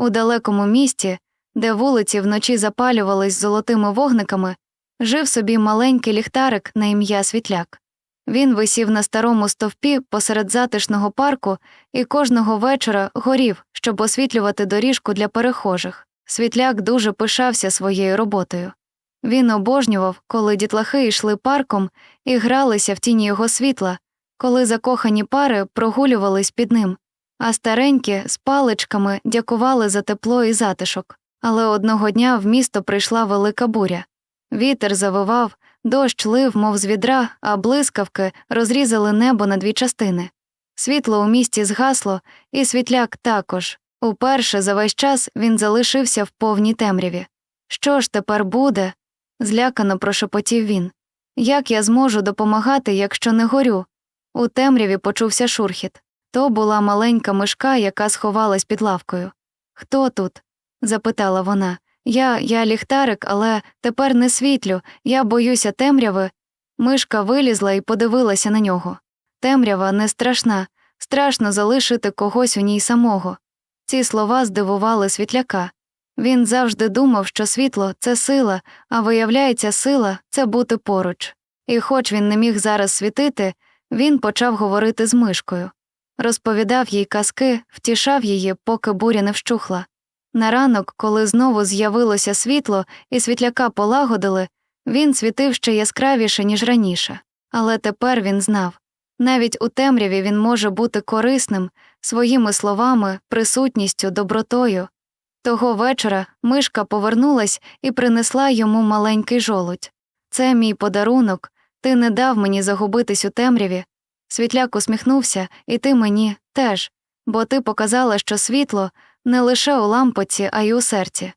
У далекому місті, де вулиці вночі запалювались золотими вогниками, жив собі маленький ліхтарик на ім'я Світляк. Він висів на старому стовпі посеред затишного парку і кожного вечора горів, щоб освітлювати доріжку для перехожих. Світляк дуже пишався своєю роботою. Він обожнював, коли дітлахи йшли парком і гралися в тіні його світла, коли закохані пари прогулювались під ним, а старенькі з паличками дякували за тепло і затишок. Але одного дня в місто прийшла велика буря. Вітер завивав, дощ лив, мов з відра, а блискавки розрізали небо на дві частини. Світло у місті згасло, і світляк також. Уперше за весь час він залишився в повній темряві. Що ж тепер буде? злякано прошепотів він. Як я зможу допомагати, якщо не горю? У темряві почувся шурхіт. То була маленька мишка, яка сховалась під лавкою. Хто тут? запитала вона. Я, я ліхтарик, але тепер не світлю, я боюся темряви. Мишка вилізла і подивилася на нього. Темрява не страшна, страшно залишити когось у ній самого. Ці слова здивували світляка. Він завжди думав, що світло це сила, а виявляється, сила це бути поруч. І хоч він не міг зараз світити, він почав говорити з мишкою. Розповідав їй казки, втішав її, поки буря не вщухла. На ранок, коли знову з'явилося світло і світляка полагодили, він світив ще яскравіше, ніж раніше. Але тепер він знав навіть у темряві він може бути корисним своїми словами, присутністю, добротою. Того вечора мишка повернулась і принесла йому маленький жолудь. Це мій подарунок, ти не дав мені загубитись у темряві. Світляк усміхнувся, і ти мені теж, бо ти показала, що світло не лише у лампоці, а й у серці.